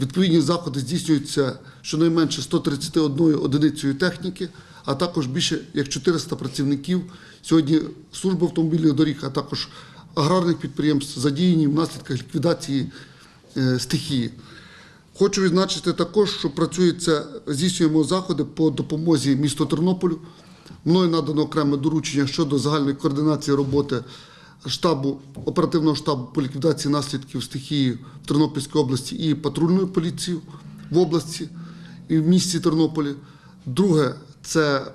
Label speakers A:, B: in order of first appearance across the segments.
A: Відповідні заходи здійснюються щонайменше 131 одиницею техніки, а також більше як 400 працівників. Сьогодні служба автомобільних доріг, а також аграрних підприємств задіяні в наслідках ліквідації е, стихії. Хочу відзначити також, що працюється, здійснюємо заходи по допомозі місту Тернополю. Мною надано окреме доручення щодо загальної координації роботи штабу оперативного штабу по ліквідації наслідків стихії в Тернопільській області і патрульною поліцією в області і в місті Тернополі. Друге, це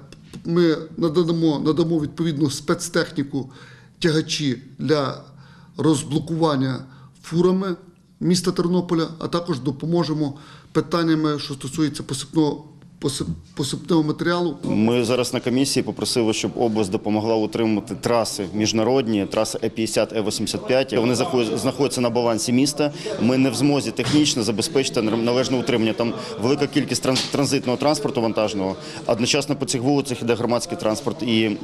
A: ми надамо, надамо відповідну спецтехніку тягачі для розблокування фурами міста Тернополя, а також допоможемо питаннями, що стосуються посипного посип- посипного матеріалу.
B: Ми зараз на комісії попросили, щоб область допомогла утримати траси міжнародні, траси Е-50, Е-85. Вони знаходяться на балансі міста. Ми не в змозі технічно забезпечити належне утримання. Там велика кількість транзитного транспорту вантажного. Одночасно по цих вулицях іде громадський транспорт і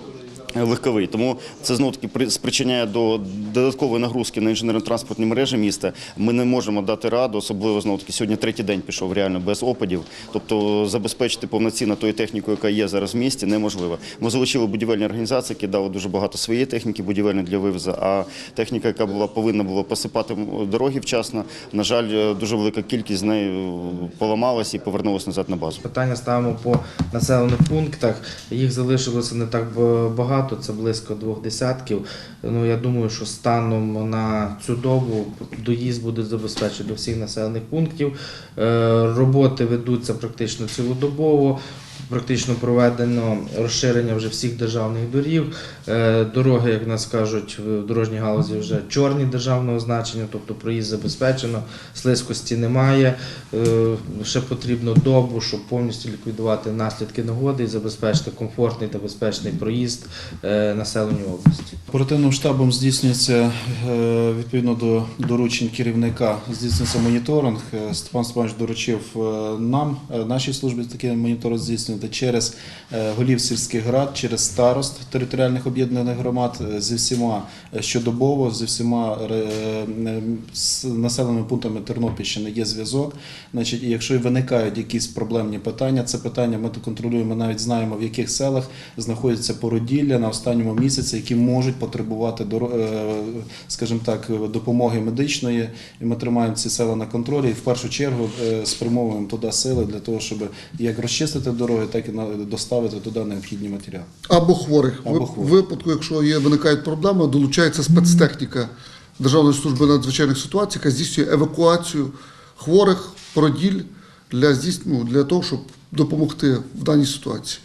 B: легковий. Тому це знову таки при- спричиняє до додаткової нагрузки на інженерно-транспортні мережі міста. Ми не можемо дати раду, особливо знову таки сьогодні третій день пішов реально без опадів. Тобто забезпечити повноцінно тою технікою, яка є зараз в місті, неможливо. Ми залучили будівельні організації, які дали дуже багато своєї техніки будівельної для вивозу. А техніка, яка була повинна була посипати дороги вчасно, на жаль, дуже велика кількість з нею поламалась і повернулася назад на базу.
C: Питання ставимо по населених пунктах. Їх залишилося не так б- багато, це близько двох десятків. Ну я думаю, що станом на цю добу доїзд буде забезпечений до всіх населених пунктів. Е, Роботи ведуться практично цілодобово. Практично проведено розширення вже всіх державних доріг. Е, Дороги, як нас кажуть, в дорожній галузі вже чорні державного значення, тобто проїзд забезпечено, слизькості немає. Е, Ще потрібно добу, щоб повністю ліквідувати наслідки негоди і забезпечити комфортний та безпечний проїзд е, населенню області.
D: Оперативним штабом здійснюється відповідно до доручень керівника. Здійснюється моніторинг. Степан Степанович доручив нам, нашій службі, такий моніторинг здійснювати через е, голів сільських рад, через старост територіальних об'єднаних громад е, зі всіма е, щодобово, зі всіма населеними пунктами Тернопільщини є зв'язок. Значить, якщо виникають якісь проблемні питання, це питання ми контролюємо, навіть знаємо, в яких селах знаходяться породілля на останньому місяці, які можуть потребувати скажімо так, допомоги медичної. І ми тримаємо ці села на контролі. І в першу чергу спрямовуємо туди сили для того, щоб як розчистити дороги, так і доставити туди необхідні матеріали.
A: Або хворих.
D: Або
A: В випадку, якщо є, виникають проблеми, долучається спецтехніка Державної служби надзвичайних ситуацій, яка здійснює евакуацію хворих породіль для, здійс- ну, для того, щоб допомогти в даній ситуації.